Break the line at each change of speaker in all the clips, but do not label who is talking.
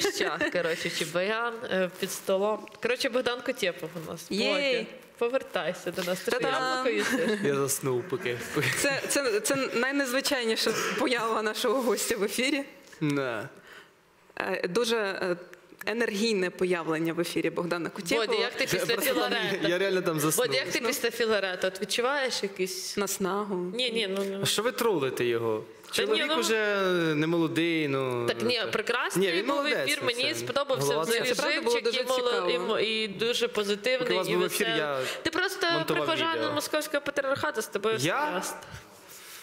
кущах, коротше, чи баян е, під столом. Коротше, Богдан Котєпов у нас.
Єй!
Бодя, Повертайся до нас. Ти
Та-дам!
яблуко їсиш?
Я заснув поки.
Це, це, це найнезвичайніша поява нашого гостя в ефірі.
Не.
Е, Дуже е, енергійне появлення в ефірі Богдана Кутєпова.
Бодя, як ти після Філарета?
Я реально там заснув.
Бодя, як ти після Філарета? От відчуваєш якийсь...
Наснагу.
Ні, ні, ну... ну.
А що ви тролите його?
Та ні,
Чоловік
ну-
уже не молодий, ну.
Так, ні, прекрасний
він
був
молодець,
ефір.
ну,
Мені сподобався
голова
взагалі
це правда було
живчик і,
дуже
моло- і, мо- і дуже позитивний.
Поки у вас
і
був ефір,
веселий.
я
Ти просто
монтував
прихожанин
відео.
московського патріархату з тобою
Я?
все.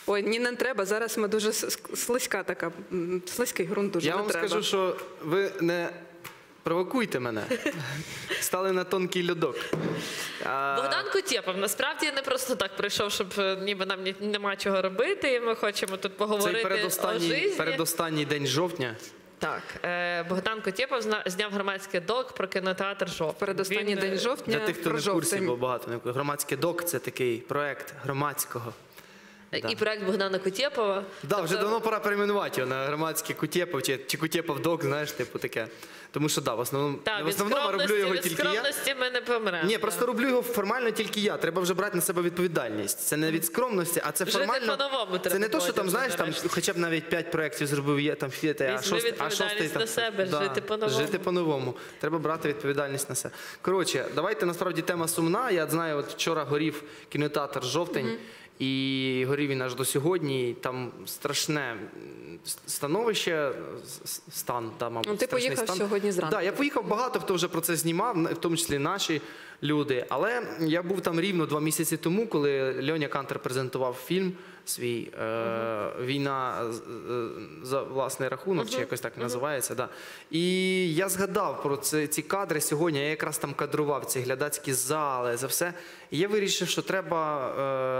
Ой, ні, не треба. Зараз ми дуже с- слизька така, м, слизький ґрунт дуже
Я
не
вам
треба.
скажу, що ви не провокуйте мене. Стали на тонкий льодок. А,
Богдан Кутєпов насправді не просто так прийшов, щоб е, ніби нам ні- нема чого робити, і ми хочемо тут
Цей
поговорити о
передостанній,
житті.
передостанній день жовтня.
Так, е, Богдан Котєпов зняв громадський док про кінотеатр жовтень.
Передостанній
Він, е,
день жовтня
Для тих, хто
про
не в курсі, бо багато не громадський док це такий проект громадського. Да.
І проект Богдана Котєпова.
Да, вже
Тобто-
давно пора перейменувати його на громадський Кутєпов чи, чи Кутєпов док, знаєш, типу таке. Тому що да, в основному,
Так,
в основному роблю його
від
тільки я.
скромності ми не помремо.
Ні, просто роблю його формально тільки я. Треба вже брати на себе відповідальність. Це не від скромності, а це
Жити
формально.
по-новому
Це не то, що там, знаєш, там хоча б навіть п'ять проєктів зробив я там фіти, а шостий, а шостий там.
на себе, жити по-новому.
Жити по-новому. Треба брати відповідальність на себе. Коротше, давайте насправді тема сумна. Я знаю, от вчора горів кінотеатр жовтень. І горів він аж до сьогодні. і Там страшне становище, стан, да, мабуть.
Ну, ти
страшний
поїхав
стан.
сьогодні зранку.
Да, я поїхав багато, хто вже про це знімав, в тому числі наші люди. Але я був там рівно два місяці тому, коли Льоня Кантер презентував фільм свій е, Війна е, за власний рахунок, чи якось так називається. Да. І я згадав про це, ці кадри сьогодні. Я якраз там кадрував ці глядацькі зали, за все. І я вирішив, що треба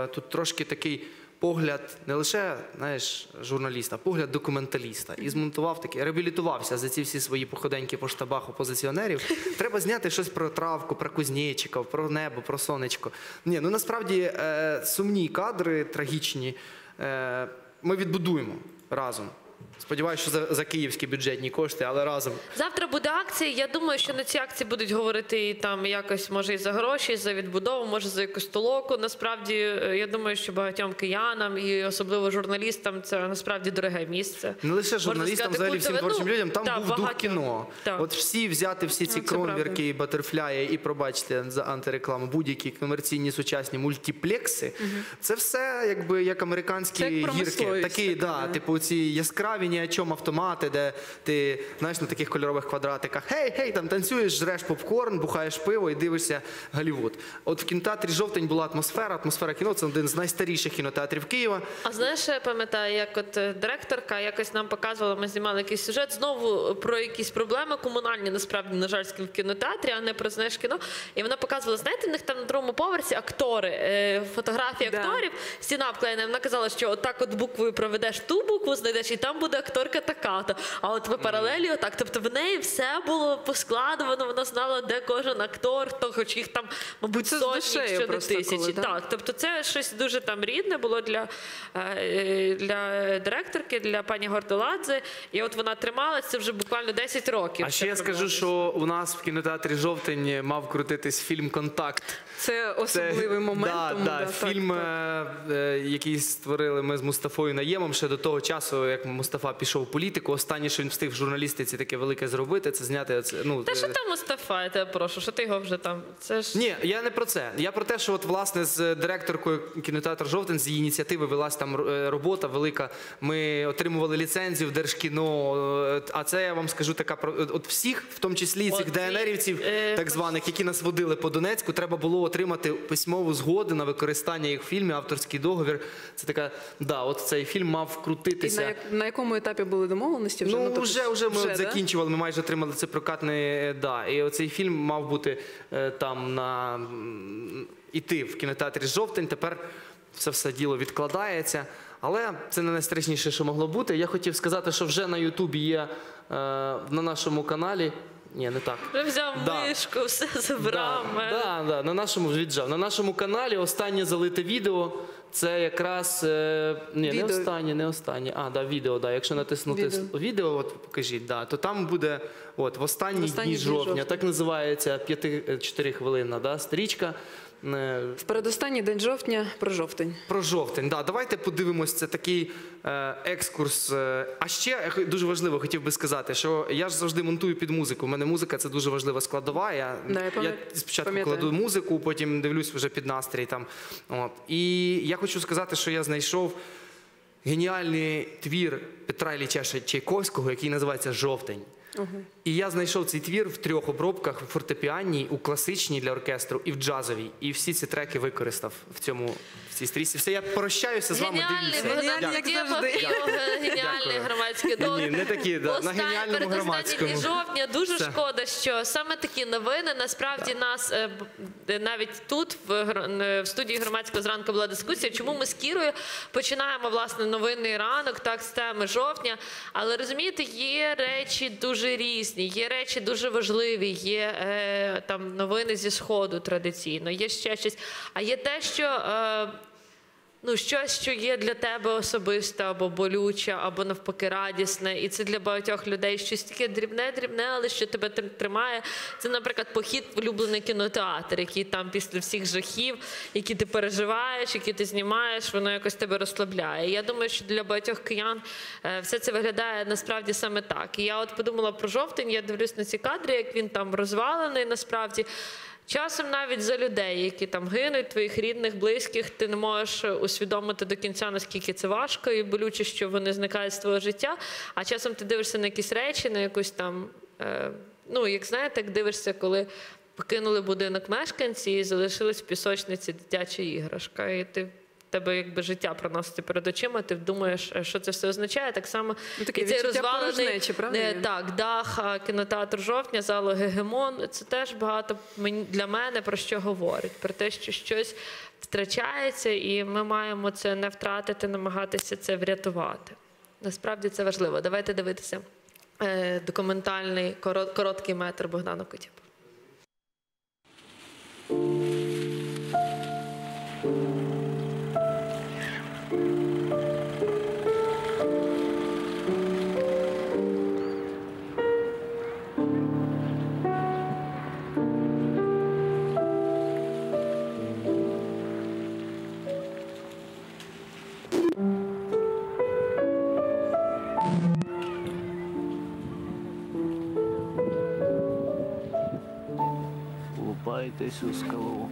е, тут трошки такий. Погляд не лише знаєш, журналіста, а погляд документаліста. І змонтував такий, реабілітувався за ці всі свої походеньки по штабах опозиціонерів. Треба зняти щось про травку, про кузнечиків, про небо, про сонечко. Ні, ну насправді е, сумні кадри, трагічні. Е, ми відбудуємо разом. Сподіваюся, що за, за київські бюджетні кошти, але разом.
Завтра буде акція. Я думаю, що на цій акції будуть говорити і там якось, може, і за гроші, і за відбудову, може за якусь толоку. Насправді, е, я думаю, що багатьом киянам і особливо журналістам це насправді дороге місце.
Не лише журналістам,
сказати,
взагалі всім творчим
Ну,
людям, там
та,
був дух кіно.
Так.
От всі взяти всі ці
Ну,
кромвірки і батерфляї, і пробачте за антирекламу, будь-які комерційні сучасні мультиплекси. Це все якби як американські
Це як
гірки. Такі, да. типу ці яскраві ні о чому автомати, де ти знаєш на таких кольорових квадратиках. Гей, гей, там танцюєш, жреш попкорн, бухаєш пиво і дивишся Голлівуд. От в кінотеатрі жовтень була атмосфера, атмосфера кіно. Це один з найстаріших кінотеатрів Києва.
А знаєш, що я пам'ятаю, як от е, директорка якось нам показувала, ми знімали якийсь сюжет знову про якісь проблеми комунальні, насправді, на жаль, в кінотеатрі, а не про знаєш кіно. І вона показувала, знаєте, в них там на другому поверсі актори, е, фотографії
Да.
акторів, стіна вклеєна. Вона казала, що отак от буквою проведеш ту букву, знайдеш, і там буде акторка така-то. А от в паралелі отак. Тобто в неї все було поскладено, вона знала, де кожен актор, то хоч їх там, мабуть,
Це з
сотні,
душею
якщо не
просто
тисячі.
коли, да?
Так, тобто це щось дуже там рідне було для, е, для директорки, для пані Гордоладзе. І от вона трималася це вже буквально 10 років.
А ще я скажу, що у нас в кінотеатрі жовтень мав крутитись фільм Контакт.
Це особливий момент.
Да,
тому,
да,
да, так,
фільм,
так.
е, е, який створили ми з Мустафою Наємом ще до того часу, як Мустафа пішов в політику. Останнє, що він встиг в журналістиці таке велике зробити, це зняти. Оце, ну,
Та що
е,
там Мустафа, я тебе прошу, що ти його вже там. Це ж
ні, я не про це. Я про те, що от власне з директоркою кінотеатру Жовтень з її ініціативи велась там е, робота велика. Ми отримували ліцензію в Держкіно. е, А це я вам скажу така про от всіх, в тому числі цих ДНРівців,
е,
так званих, які нас водили по Донецьку, треба було отримати письмову згоду на використання їх в фільмі, авторський договір. Це така, да, от цей фільм мав
І на, як- на якому етапі були домовленості? Вже?
Ну,
тобто
вже, вже ми от
да?
закінчували, ми майже отримали це прокатне. е, Да. І оцей фільм мав бути е, там на іти в кінотеатрі жовтень. Тепер це все діло відкладається. Але це не найстрашніше, що могло бути. Я хотів сказати, що вже на Ютубі є е, на нашому каналі. Ні, не так.
вже взяв
Да.
мишку, все забрав.
Да, да, да, на нашому віджав. На нашому каналі останнє залите відео. Це якраз е, ні, не останнє, не останнє. А, да, відео, да. Якщо натиснути
Відео.
відео, відео от покажіть, да, то там буде от, в останні,
В останні
дні жовтня,
жовтня.
так називається 5-4 хвилина да, стрічка. Е,
В передостанній день жовтня про жовтень.
Про жовтень, да, давайте подивимось. Це такий е, екскурс. Е, а ще дуже важливо хотів би сказати, що я ж завжди монтую під музику. У мене музика це дуже важлива складова. Я,
Да, я пам'ят-
спочатку
пам'ятаю.
кладу музику, потім дивлюсь вже під настрій. Там, от. І я хочу сказати, що я знайшов геніальний твір Петра Ілліча Чайковського, який називається Жовтень. І я знайшов цей твір в трьох обробках: у фортепіанній, у класичній для оркестру і в джазовій. І всі ці треки використав в цьому в цій стрічці. Все, я прощаюся з вами.
Геніальний
Дивіться.
Богдан
Геніальний, як завжди.
і його геніальний
Дякую.
громадський договір.
Ні, не такі, да, на
Останній,
геніальному
передостанній
громадському.
дні жовтня. Дуже
Все.
шкода, що саме такі новини насправді нас е, б- навіть тут в, гр- е, в студії громадського зранку була дискусія. Чому ми з Кірою починаємо власне новинний ранок, так з теми жовтня. Але розумієте, є речі дуже різні, є речі дуже важливі. Є е, там новини зі сходу традиційно, є ще щось. А є те, що. Е, Ну, щось, що є для тебе особисто, або болюче, або навпаки радісне. І це для багатьох людей щось таке дрібне, дрібне, але що тебе тримає. Це, наприклад, похід в улюблений кінотеатр, який там після всіх жахів, які ти переживаєш, які ти знімаєш, воно якось тебе розслабляє. Я думаю, що для багатьох киян е, все це виглядає насправді саме так. І я от подумала про жовтень, я дивлюсь на ці кадри, як він там розвалений насправді. Часом навіть за людей, які там гинуть, твоїх рідних, близьких, ти не можеш усвідомити до кінця, наскільки це важко і болюче, що вони зникають з твого життя. А часом ти дивишся на якісь речі, на якусь там, е, ну як знаєте, як дивишся, коли покинули будинок мешканці і залишились в пісочниці дитяча іграшка. І ти. Тебе якби життя проноситься перед очима, ти думаєш, е, що це все означає. Так само
Ну, таке
і цей розвалений
правда?
е, так, дах, кінотеатр жовтня, залу Гегемон. Це теж багато для мене про що говорить. Про те, що щось втрачається, і ми маємо це не втратити, намагатися це врятувати. Насправді це важливо. Давайте дивитися е, документальний коро- короткий метр Богдана Кутєпа.
Лупайтесь у скалу.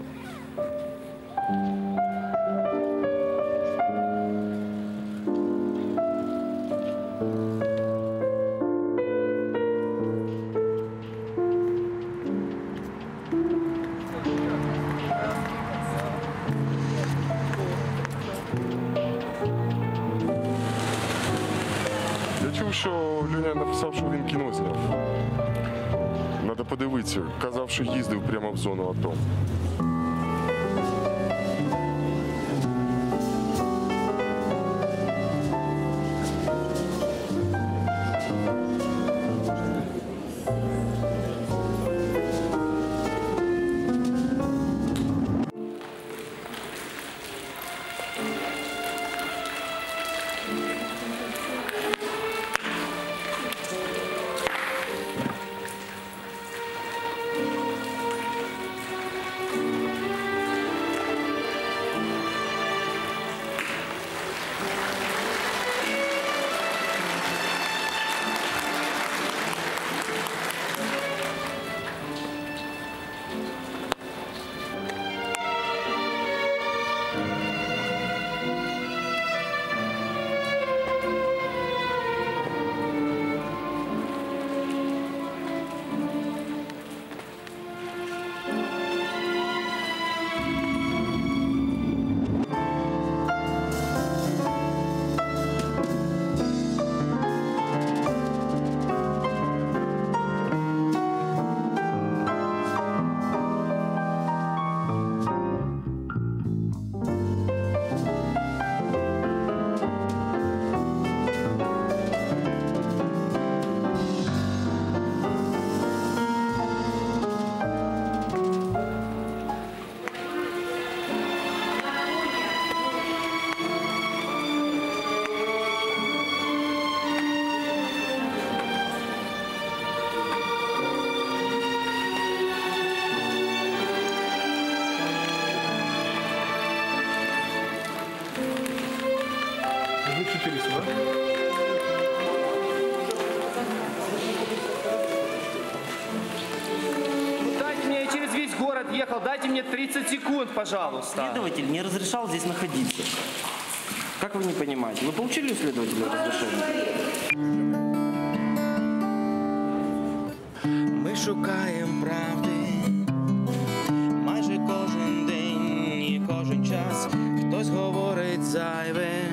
Я чув, що Люня написав, що він кіно зняв. Подивитися. Казав, що їздив прямо в зону АТО.
30 секунд, пожалуйста.
Следователь не разрешал здесь находиться. Как вы не понимаете? Вы получили у следователя разрешение?
Ми шукаємо правди майже кожен день і кожен час хтось говорить зайве.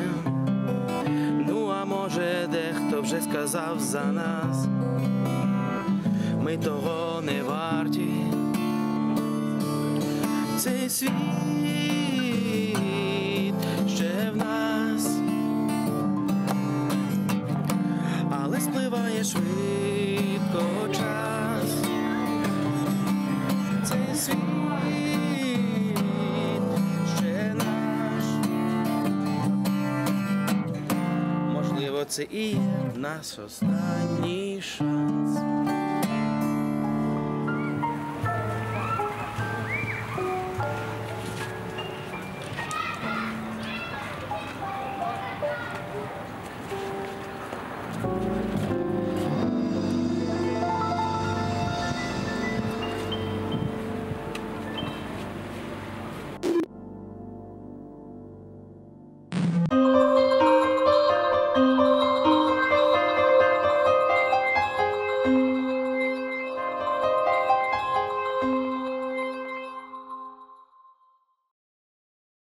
Ну а може дехто вже сказав за нас. Світ ще в нас. але спливає швидко час. Цей світ ще наш. Можливо, це і є наш останній шанс.